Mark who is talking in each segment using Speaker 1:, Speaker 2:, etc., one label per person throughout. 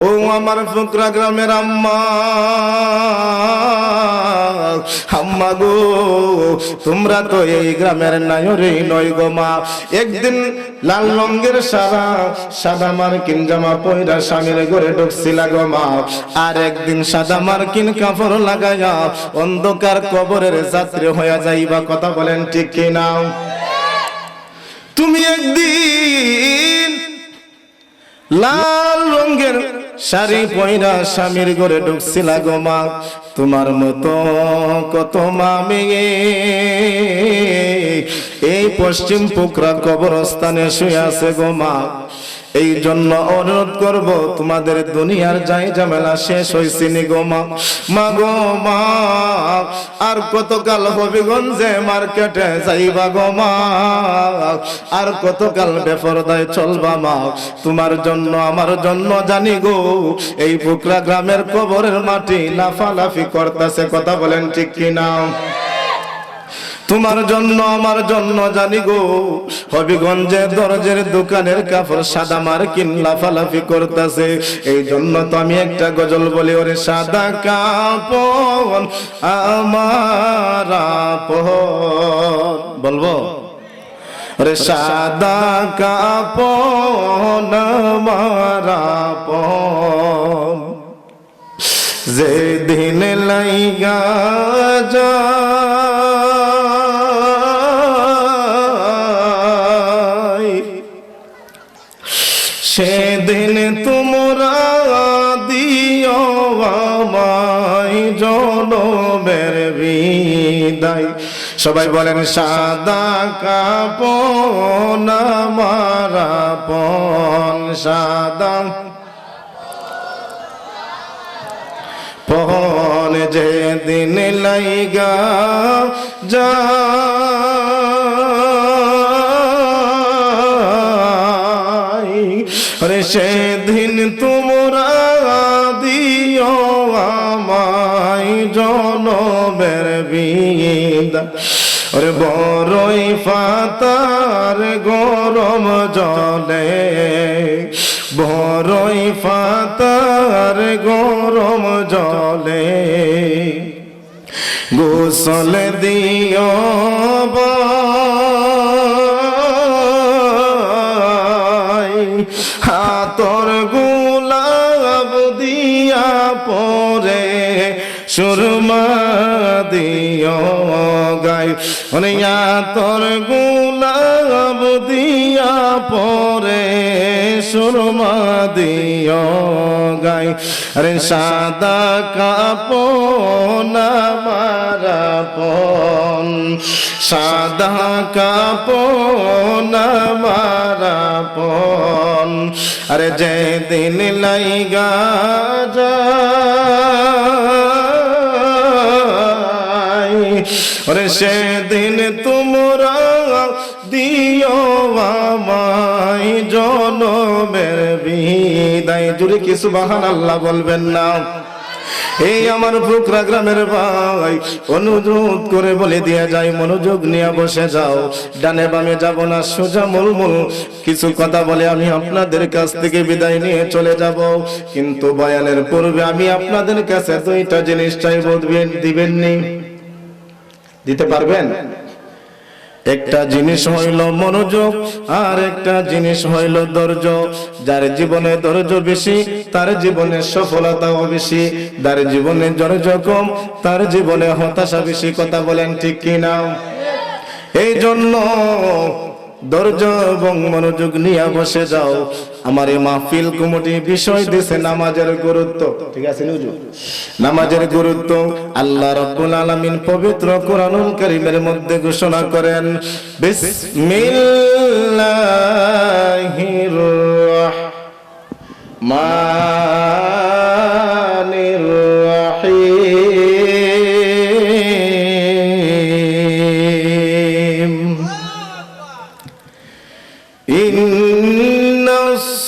Speaker 1: ও আমার ফুকরা গ্রামের আম্মা গো, তোমরা তো এই গ্রামের নায়রে নয় গো মা। একদিন লাল রঙের সাদা সাদা মার্কিন জামা পয়রা স্বামীর ঘরে ঢুকছিলা গো মা। আর একদিন সাদা মার্কিন কাপড় লাগাইয়া অন্ধকার কবরের যাত্রী হইয়া যাইবা, কথা বলেন ঠিক কিনা তুমি একদিন লাল শাড়ি পয়রা স্বামীর ঘরে ঢুকছিলা গো মা। তোমার মতো কত মামে এই পশ্চিম পুকরা কবরস্থানে শুয়ে আছে গো মা। এই জন্য অনুরোধ করব, তোমাদের দুনিয়ার যাই ঝামেলা শেষ হয়েছে নি গো মা। মা গো মা, আর কতকাল হবিগঞ্জে মার্কেটে যাইবা গো মা? আর কতকাল বেফরদায় চলবা মা? তোমার জন্য, আমার জন্য জানি গো, এই পুকরা গ্রামের কবরের মাটি লাফালাফি করতেছে, কথা বলেন ঠিক কিনা? তোমার জন্য, আমার জন্য জানি গো। হবিগঞ্জে দরজের দোকানের কাপড় সাদা মার মার্কিন লাফালাফি করতেছে। এই জন্য তো আমি একটা গজল বলি, ওরে সাদা কাপড় আমার বলব? রে সাদা কাপন মারাপন যে দিন লাইগা যায় সেদিন তোমরা দিও আমায় জনমের বিদায়। সবাই বলেন, সাদা কাপন মারা পন সাদা পন যে দিন লাইগা যাই সেদিন তোমরা দিও আমায় জনমের বিদা। ওরে বড়ই ফাতার গরম জলে। বড়ই ফাতার গরম জলে। গোসল দিও বাই, সুরমা দিও গাই। অনিয়া তোর গুলাব দিয়া পরে সুরমা দিও গাই। আরে সাদা কাপন মারা পন সাদা কাপন মারা পন আরে যে দিন লাইগা যায় ওরে সেদিন তোমরা দিও আমায় জনমের বিদায়। জুড়ে কিছু বাহান আল্লাহ বলবেন না? এই আমার ফুকরা গ্রামের ভাই, অনুরোধ করে বলে দিয়ে যায়, মনোযোগ নিয়ে বসে যাও। ডানে বামে যাব না, সোজা মূলমূল। কিছু কথা বলে আমি আপনাদের কাছ থেকে বিদায় নিয়ে চলে যাব। কিন্তু বয়ানের পূর্বে আমি আপনাদের কাছে দুইটা জিনিস চাইব, দিবেন দিবেননি। দিতে পারবেন? একটা জিনিস হইল মনোযোগ, আর একটা জিনিস হইল ধৈর্য। যার জীবনে ধৈর্য বেশি, তার জীবনে সফলতাও বেশি। যার জীবনে ধৈর্য কম, তার জীবনে হতাশা বেশি। কথা বলেন ঠিক কিনা? এই জন্য ধৈর্য এবং মনোযোগ নিয়ে বসে যাও। আমার এই মাহফিল কমিটি বিষয় দিছে নামাজের গুরুত্ব। ঠিক আছে নুজু নামাজের গুরুত্ব আল্লাহ রাব্বুল আলামিন পবিত্র কোরআনুল কারীমের মধ্যে ঘোষণা করেন, বিসমিল্লাহির রাহমানির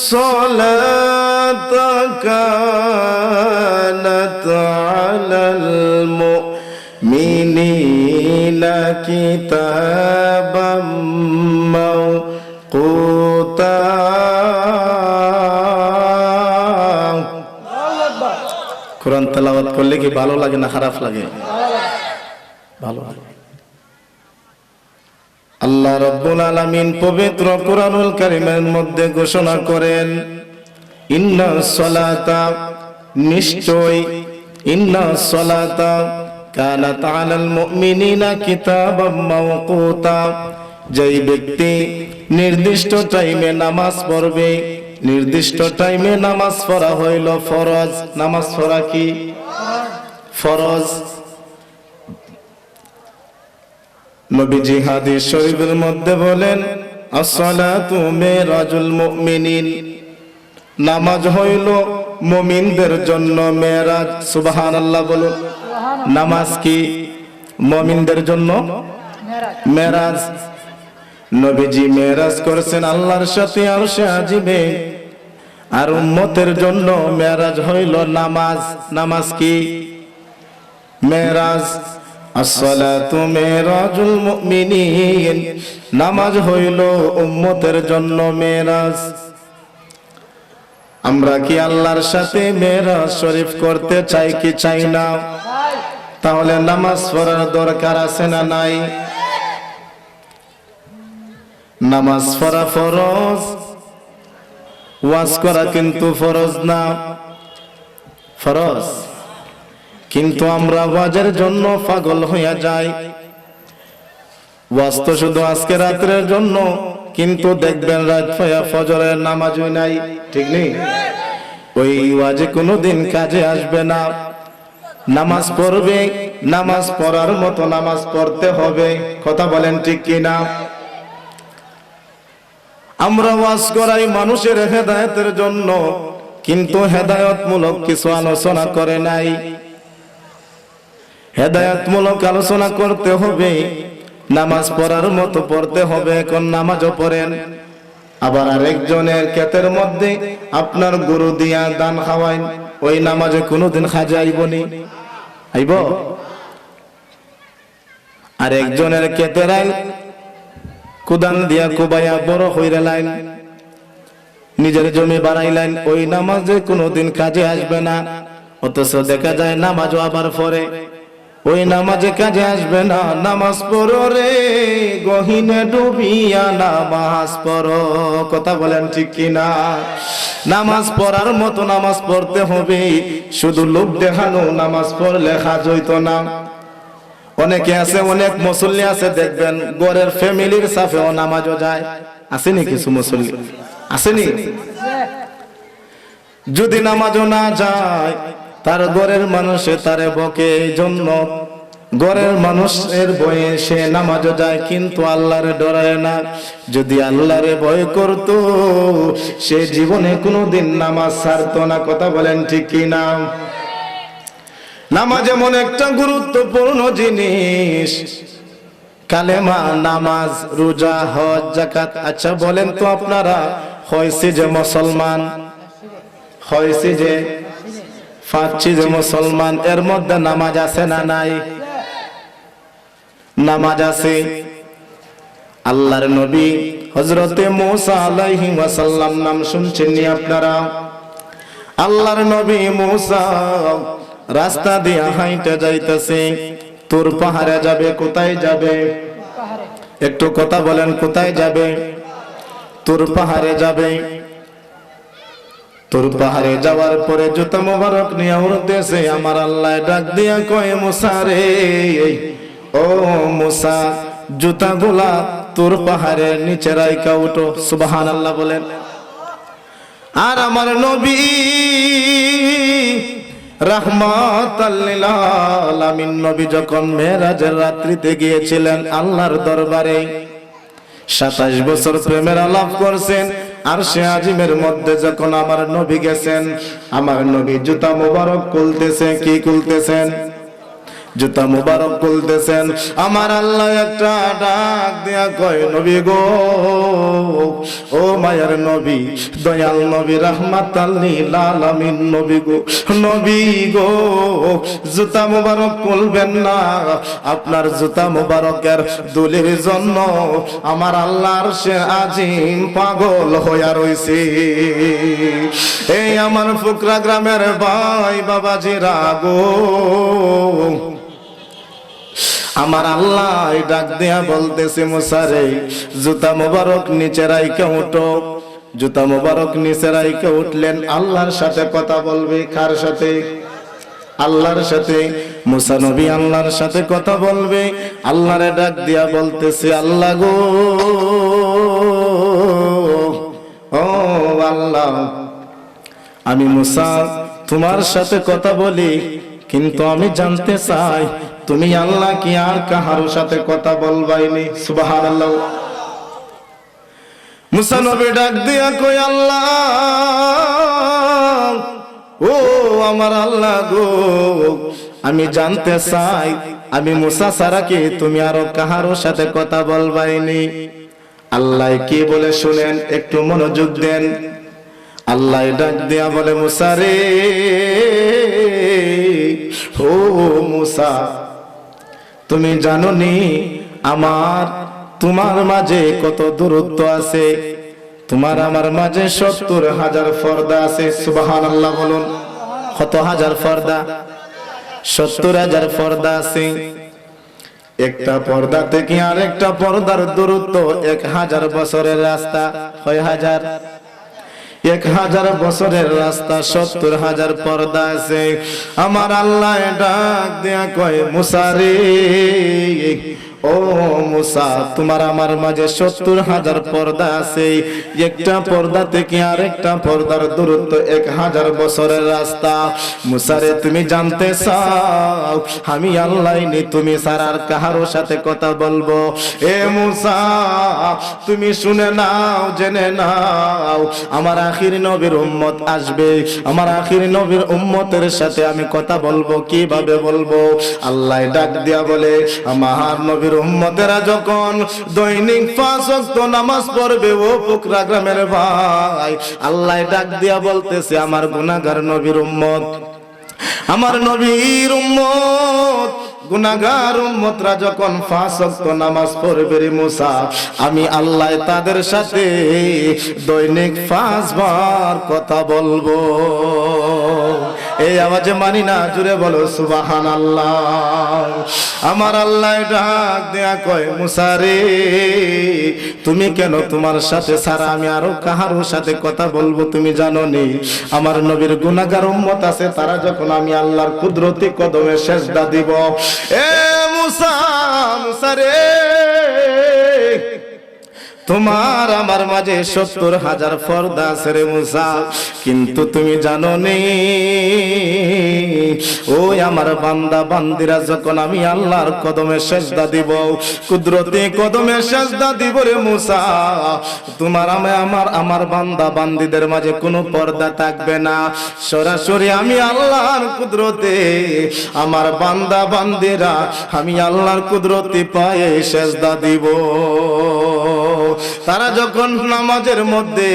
Speaker 1: الصلاة كانت على المؤمنين كتابا موقوتا কোরআন তেলাওয়াত করলে কি ভালো লাগে না খারাপ লাগে ভালো লাগে আল্লাহ রব্বুল আলামিন পবিত্র কোরআনুল কারীমের মধ্যে ঘোষণা করেন, ইন্না সলাতা নিশ্চয়, ইন্না সলাতা কানাত আলাল মুমিনিনা কিতাবাম মাওকুতা। যেই ব্যক্তি নির্দিষ্ট টাইমে নামাজ পড়বে, নির্দিষ্ট টাইমে নামাজ পড়া হইল ফরজ। নামাজ পড়া কি? ফরজ। নবীজি হাদিস শরীফের মধ্যে বলেন, আসসালাতু মিরাজুল মুমিনিন। নামাজ হইল মুমিনদের জন্য মেরাজ। সুবহানাল্লাহ বলুন, নামাজ কি মুমিনদের জন্য? মেরাজ। নবীজি মেরাজ করেছেন আল্লাহর সাথে আর সে আজিবে আর উম্মতের জন্য মেরাজ হইল নামাজ। নামাজ কি? মেরাজ। নামাজ হইল উম্মতের জন্য মেরাজ। আমরা কি আল্লাহর সাথে মেরাজ শরীফ করতে চাই কি চাই না? তাহলে নামাজ পড়ার দরকার আছে না নাই? নামাজ পড়া ফরজ? ওয়াজ করা কিন্তু ফরজ না। ফরজ। কিন্তু আমরা ওয়াজের জন্য পাগল হইয়া যাই। ওয়াজ তো শুধু আজকে রাত্রের জন্য, কিন্তু দেখবেন রাত হইয়া ফজরের নামাজই নাই। ঠিক নেই? ওই ওয়াজে কোনোদিন কাজে আসবে না। নামাজ পড়বে, নামাজ পড়ার মতো নামাজ পড়তে হবে। কথা বলেন ঠিক কি না আমরা ওয়াজ করাই মানুষের হেদায়েতের জন্য, কিন্তু হেদায়তমূলক কিছু আলোচনা করে নাই। হেদায়তমূলক আলোচনা করতে হবে। নামাজ পড়ার মতো পড়তে হবে, এখন নামাজও পড়েন। আবার আরেকজনের ক্ষেতের মধ্যে আপনার গরু দিয়া দান খাওয়াইন, ওই নামাজে কোনোদিন খাজে আইবনি আইব? আর একজনের ক্ষেতের আইন কুদান দিয়া কুবাইয়া বড় হইরে লাইন। নিজের জমি বাড়াইলেন ওই নামাজে কোনোদিন কাজে আসবে না। অথচ দেখা যায় নামাজও আবার পরে ওই নামাজে কাজে আসবে না, নামাজ পড়ো রে, গহিনে ডুবিয়া নামাজ পড়ো। কথা বলেন ঠিক কিনা? নামাজ পড়ার মতো নামাজ পড়তে হবে, শুধু লোক দেখানো নামাজ পড়লে কাজ হইতো না। অনেকে আছে, অনেক মুসল্লি আছে, দেখবেন গড়ের ফ্যামিলির সাথেও নামাজও যায়। আসেনি কিছু মুসল্লি? আসেনি? যদি নামাজও না যায় তার গড়ের মানুষে তারে বকে এই জন্য। গড়ের মানুষের বয়ে সে নামাজও যায়, কিন্তু আল্লাহর ডরায় না। যদি আল্লাহরে ভয় করত, সে জীবনে কোনোদিন নামাজ ছাড়তো না। কথা বলেন ঠিক কি না? নামাজ এমন একটা গুরুত্বপূর্ণ জিনিস। কালেমা, নামাজ, রোজা, হজ জাকাত আচ্ছা বলেন তো আপনারা, হয়েছে যে মুসলমান? হয়েছে যে পাচ্ছি যে মুসলমান, এর মধ্যে নামাজ আছে না নাই? নামাজ আছে। আল্লাহর নবী হজরতে মৌসা আলাইহি ওয়াসাল্লাম নাম শুনছেন নি আপনারা? আল্লাহর নবী মৌসা রাস্তা দিয়ে হাইটে যাইতেছে। তোর পাহাড়ে যাবে, কোথায় যাবে? একটু কথা বলেন, কোথায় যাবে? তোর পাহাড়ে যাবে। তোর পাহাড়ে যাওয়ার পরে জুতা মোবারক নিয়ে উড়তেছে, আমার আল্লাহ ডাক দিয়া কয়, মুসা রে ও মুসা জুতা গুলা তোর পাহাড়ের নিচে রাইকা উঠো। সুবাহান আল্লাহ বলেন। আর আমার নবী রহমত আমিন নবী যখন মেরাজের রাত্রিতে গিয়েছিলেন আল্লাহর দরবারে, সাতাশ বছর প্রেমের আলাপ করছেন আর সে আজিমের মধ্যে যখন আমার নবী গেছেন, আমার নবী জুতা মোবারক খুলতেছে, কি খুলতেছেন? জুতা মুবারক খুলতেছেন। আমার আল্লাহ একটা ডাক দিয়া কয়, নবী গো ও মায়ের নবী, দয়াল নবী রহমাত আলামিন, নবী গো নবী গো, জুতা মুবারক খুলবেন না। আপনার জুতা মুবারকের দুলির জন্য আমার আল্লাহর সে আজিম পাগল হইয়া রইছে। এই আমার ফুকরা গ্রামের ভাই বাবাজিরা গো আমার আল্লাহ ডাক দেয়া বলতেছে মুসারে জুতা মোবারক নিচে রাইকে উঠো। জুতা মোবারক নিচে রাইকে উঠলেন, আল্লাহর সাথে কথা বলবে কার সাথে? আল্লাহর সাথে। মুসা নবী আল্লাহর সাথে কথা বলবে। আল্লাহরে ডাক দিয়া বলতেছে, আল্লাহ গো, ও আল্লাহ, আমি মুসা তোমার সাথে কথা বলি। কিন্তু আমি জানতে চাই, তুমি আল্লাহ কি আর কাহার সাথে কথা বলবাইনি? সুবাহান আল্লাহ মুসা নবী ডাক দিয়া কই আল্লাহ, ও আমার আল্লাহ গো, আমি জানতে চাই, আমি মুসা সারা কি তুমি আরও কাহারও সাথে কথা বলবাইনি? আল্লাহ কি বলে শুনেন, একটু মনোযোগ দেন। আল্লাহ ডাক দিয়া বলে, মুসা ও মুসা, তুমি জানো নি আমার, তোমার মাঝে কত দূরত্ব আছে? তোমার আমার মাঝে সত্তর হাজার পর্দা আছে সুবাহান আল্লাহ বলুন। কত হাজার পর্দা সত্তর হাজার পর্দা আছে। একটা পর্দা থেকে আর একটা পর্দার দূরত্ব এক হাজার বছরের রাস্তা। কয় হাজার? এক হাজার বছরের রাস্তা সত্তর হাজার পর্দা আছে। আমার আল্লাহ ডাক দেয়া কয় মুসারে ও মুসা, তোমার আমার মাঝে সত্তর হাজার পর্দা আছে। একটা পর্দা থেকে পর্দার দূরত্ব এক হাজার বছরের রাস্তা। মুসারে তুমি জানতে চাও, আমি কাহারও সাথে কথা বলব। এ মুসা, তুমি শুনে নাও, জেনে নাও, আমার আখির নবীর উম্মত আসবে। আমার আখির নবীর উম্মতের সাথে আমি কথা বলব, কীভাবে বলব? আল্লাহ ডাক দিয়া বলে, আমার নবীর উম্মতেরা যখন দৈনিক পাঁচ ওয়াক্ত নামাজ পড়বে, ও পুকরা গ্রামের ভাই, আল্লাহ ডাক দিয়া বলতেছে, আমার গুনাহগার নবীর উম্মত, আমার নবীর উম্মত গুনাগার উম্মতরা যখন পাঁচ ওয়াক্ত নামাজ পড়বে রে মুসা, আমি আল্লাহ তাদের সাথে দৈনিক পাঁচবার কথা বলব। এই আওয়াজে মানি না, জুড়ে বলো সুবাহান আল্লাহ আমার আল্লাহ ডাক দেয়া কয় মুসারে তুমি কেন তোমার সাথে সারা আমি আরও কাহারও সাথে কথা বলব তুমি জানো নি আমার নবীর গুনাগার উম্মত আছে, তারা যখন আমি আল্লাহর কুদরতি কদমে শেষদা দিব, এ মুসা মুসারে তোমার আমার মাঝে সত্তর হাজার ফর্দা আছে রে মুসা। কিন্তু তুমি জানো নি ওই আমার বান্দা বান্দিরা যখন আমি আল্লাহর কদমে সেজদা দিব, কুদরতি কদমে সেজদা দিব রে মুসা। তোমার আমি আমার আমার বান্দা বান্দিদের মাঝে কোনো পর্দা থাকবে না। সরাসরি আমি আল্লাহর কুদরতে, আমার বান্দা বান্দিরা আমি আল্লাহর কুদরতি পায়ে সেজদা দিব। তারা যখন নামাজের মধ্যে